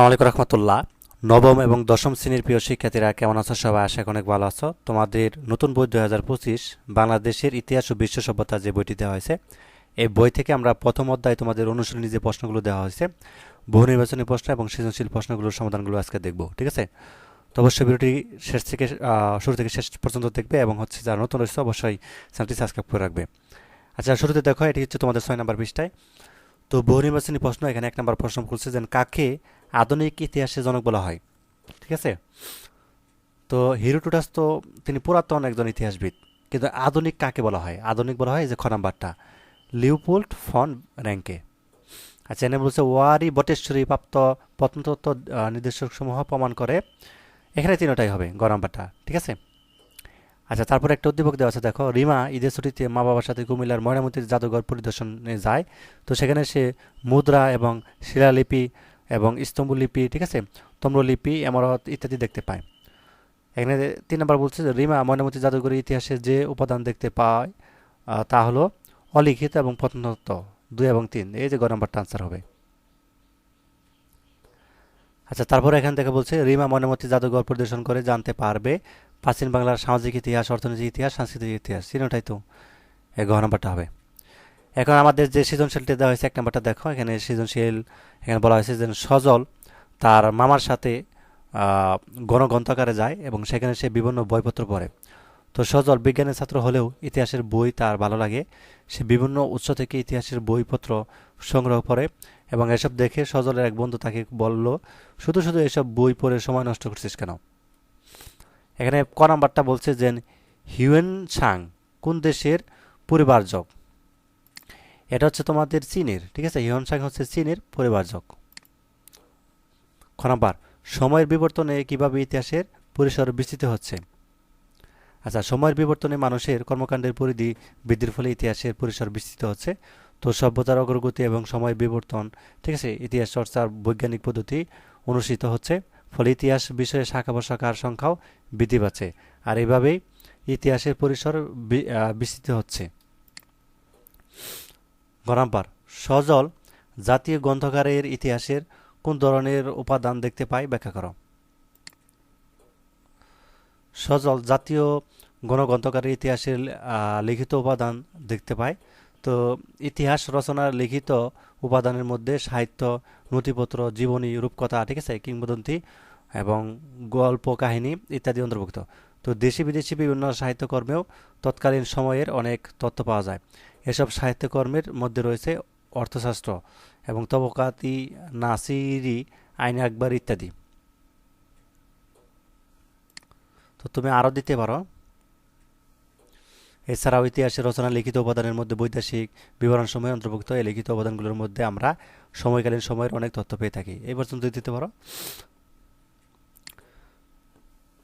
আসসালামাইকুম রহমতুল্লাহ। নবম এবং দশম শ্রেণির প্রিয় শিক্ষার্থীরা কেমন আছো সবাই? আশা অনেক ভালো আছো। তোমাদের নতুন বই দু হাজার পঁচিশ, বাংলাদেশের ইতিহাস ও বিশ্ব সভ্যতা যে বইটি দেওয়া হয়েছে, এই বই থেকে আমরা প্রথম অধ্যায় তোমাদের অনুশীলনী যে প্রশ্নগুলো দেওয়া হয়েছে, বহু নির্বাচনী প্রশ্ন এবং সৃজনশীল প্রশ্নগুলোর সমাধানগুলো আজকে দেখব, ঠিক আছে? তো অবশ্যই ভিডিওটি শেষ থেকে শুরু থেকে শেষ পর্যন্ত দেখবে এবং হচ্ছে যারা নতুন রয়েছে অবশ্যই চ্যানেলটি সাবস্ক্রাইব করে রাখবে। আচ্ছা শুরুতে দেখো, এটি হচ্ছে তোমাদের ছয় নম্বর পৃষ্ঠায়। তো বহু নির্বাচনী প্রশ্ন, এখানে এক নম্বর প্রশ্ন খুলছে যে, কাকে আধুনিক ইতিহাসের জনক বলা হয়। ঠিক আছে? তো হিরোটুটাস তো তিনি পুরাতন একজন ইতিহাসবিদ, কিন্তু আধুনিক কাকে বলা হয়? আধুনিক বলা হয় যে খ নাম্বারটা। লিওপোল্ড ফন র্যাঙ্কে। আচ্ছা এনে বলছে, ওয়ারি বটেশ্বরী প্রাপ্ত প্রত্নতত্ত্ব নির্দেশকসমূহ প্রমাণ করে এখানে তিনটাই হবে, গ নাম্বারটা। ঠিক আছে? আচ্ছা তারপরে একটা উদ্দীপক দেওয়া আছে, দেখো, রিমা ঈদের ছুটিতে মা বাবার সাথে কুমিল্লার ময়নামতির জাদুঘর পরিদর্শনে যায়। তো সেখানে সে মুদ্রা এবং শিলালিপি এবং স্তম্ভলিপি, ঠিক আছে? তম্রলিপি, এমরত ইত্যাদি দেখতে পায়। এখানে তিন নম্বর বলছে যে, রিমা, ময়নামতি জাদুঘরের ইতিহাসে যে উপাদান দেখতে পায় তা হলো অলিখিত এবং প্রত্নতত্ত্ব, দুই এবং তিন। এই যে গ নম্বরটা আনসার হবে। আচ্ছা তারপরে এখান থেকে বলছে, রিমা, ময়নামতি জাদুঘর পরিদর্শন করে জানতে পারবে প্রাচীন বাংলার সামাজিক ইতিহাস, অর্থনৈতিক ইতিহাস, সাংস্কৃতিক ইতিহাস। তিনটাই তো এই গ নম্বরটা হবে। এখন আমাদের যে সৃজনশীলটা দেওয়া হয়েছে এক নম্বরটা দেখো এখানে সৃজনশীল এখানে বলা হয়েছে যে সজল তার মামার সাথে আহ, গণগ্রন্থাগারে যায় এবং সেখানে সে বিভিন্ন বইপত্র পড়ে। তো সজল বিজ্ঞানের ছাত্র হলেও ইতিহাসের বই তার ভালো লাগে। সে বিভিন্ন উৎস থেকে ইতিহাসের বইপত্র সংগ্রহ করে এবং এসব দেখে সজলের এক বন্ধু তাকে বলল শুধু শুধু এসব বই পড়ে সময় নষ্ট করছিস কেন? এখানে ক নাম্বারটা বলছে যে হিউয়েন সাং কোন দেশের পরিবারজক? এটা হচ্ছে তোমাদের চীনের, ঠিক আছে? হিউয়েন সাং হচ্ছে চীনের পরিবারজক খ নাম্বার, সময়ের বিবর্তনে কীভাবে ইতিহাসের পরিসর বিস্তৃত হচ্ছে? আচ্ছা সময়ের বিবর্তনে মানুষের কর্মকাণ্ডের পরিধি বৃদ্ধির ফলে ইতিহাসের পরিসর বিস্তৃত হচ্ছে। তো সভ্যতার অগ্রগতি এবং সময় বিবর্তন, ঠিক আছে? ইতিহাস চর্চার বৈজ্ঞানিক পদ্ধতি অনুষ্ঠিত হচ্ছে। ফলে ইতিহাস বিষয়ে শাখা প্রশাখার সংখ্যাও বৃদ্ধি পাচ্ছে। আর এভাবেই ইতিহাসের পরিসর বিস্তৃত হচ্ছে। গরাম্পার সজল জাতীয় গ্রন্থাগারের ইতিহাসের কোন ধরনের উপাদান দেখতে পাই ব্যাখ্যা করো। সজল জাতীয় গণগ্রন্থকারের ইতিহাসের লিখিত উপাদান দেখতে পায় তো ইতিহাস রচনার লিখিত উপাদানের মধ্যে সাহিত্য, নথিপত্র, জীবনী, রূপকথা, ঠিক আছে, কিংবদন্তি এবং গল্প, কাহিনী ইত্যাদি অন্তর্ভুক্ত। তো দেশি বিদেশি বিভিন্ন সাহিত্যকর্মেও তৎকালীন সময়ের অনেক তথ্য পাওয়া যায়। এসব সাহিত্যকর্মের মধ্যে রয়েছে অর্থশাস্ত্র এবং তবকাতি, নাসিরি, আইন আকবর ইত্যাদি। তো তুমি আরও দিতে পারো। এছাড়াও ইতিহাসের রচনা, লিখিত উপাদানের মধ্যে বৈদেশিক বিবরণ সময় অন্তর্ভুক্ত। এই লিখিত উপাদানগুলোর মধ্যে আমরা সময়কালীন সময়ের অনেক তথ্য পেয়ে থাকি। এই পর্যন্ত দিতে পারো।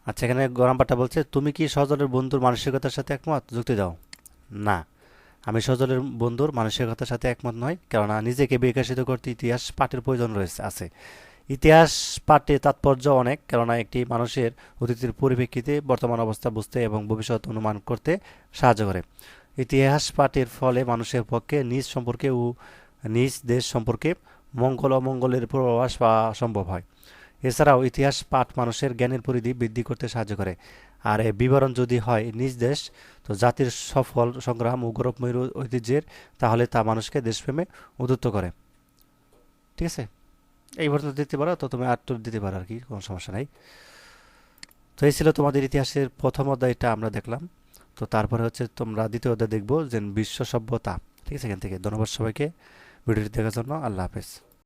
আচ্ছা এখানে গরমপাট্টা বলছে, তুমি কি সজলের বন্ধুর মানসিকতার সাথে একমত? যুক্তি দাও। না, আমি সজলের বন্ধুর মানসিকতার সাথে একমত নয় কেননা নিজেকে বিকশিত করতে ইতিহাস পাঠের প্রয়োজন রয়েছে, আছে। ইতিহাস পাঠে তাৎপর্য অনেক, কেননা একটি মানুষের অতীতের পরিপ্রেক্ষিতে বর্তমান অবস্থা বুঝতে এবং ভবিষ্যৎ অনুমান করতে সাহায্য করে। ইতিহাস পাঠের ফলে মানুষের পক্ষে নিজ সম্পর্কে ও নিজ দেশ সম্পর্কে মঙ্গল অমঙ্গলের পূর্বাভাস পাওয়া সম্ভব হয়। এছাড়াও ইতিহাস পাঠ মানুষের জ্ঞানের পরিধি বৃদ্ধি করতে সাহায্য করে। আর এ বিবরণ যদি হয় নিজ দেশ, তো জাতির সফল সংগ্রাম ও গৌরবময় ঐতিহ্যের, তাহলে তা মানুষকে দেশপ্রেমে উদ্বুদ্ধ করে। ঠিক আছে? এই পর্যন্ত দিতে পারো, তো তুমি একটু দিতে পারো আর কি, কোনো সমস্যা নাই। তো এই ছিল তোমাদের ইতিহাসের প্রথম অধ্যায়টা আমরা দেখলাম। তো তারপরে হচ্ছে তোমরা দ্বিতীয় অধ্যায় দেখব যে বিশ্ব সভ্যতা। ঠিক আছে এখান থেকে? ধন্যবাদ সবাইকে। ভিডিওটি দেখার জন্য আল্লাহ হাফেজ।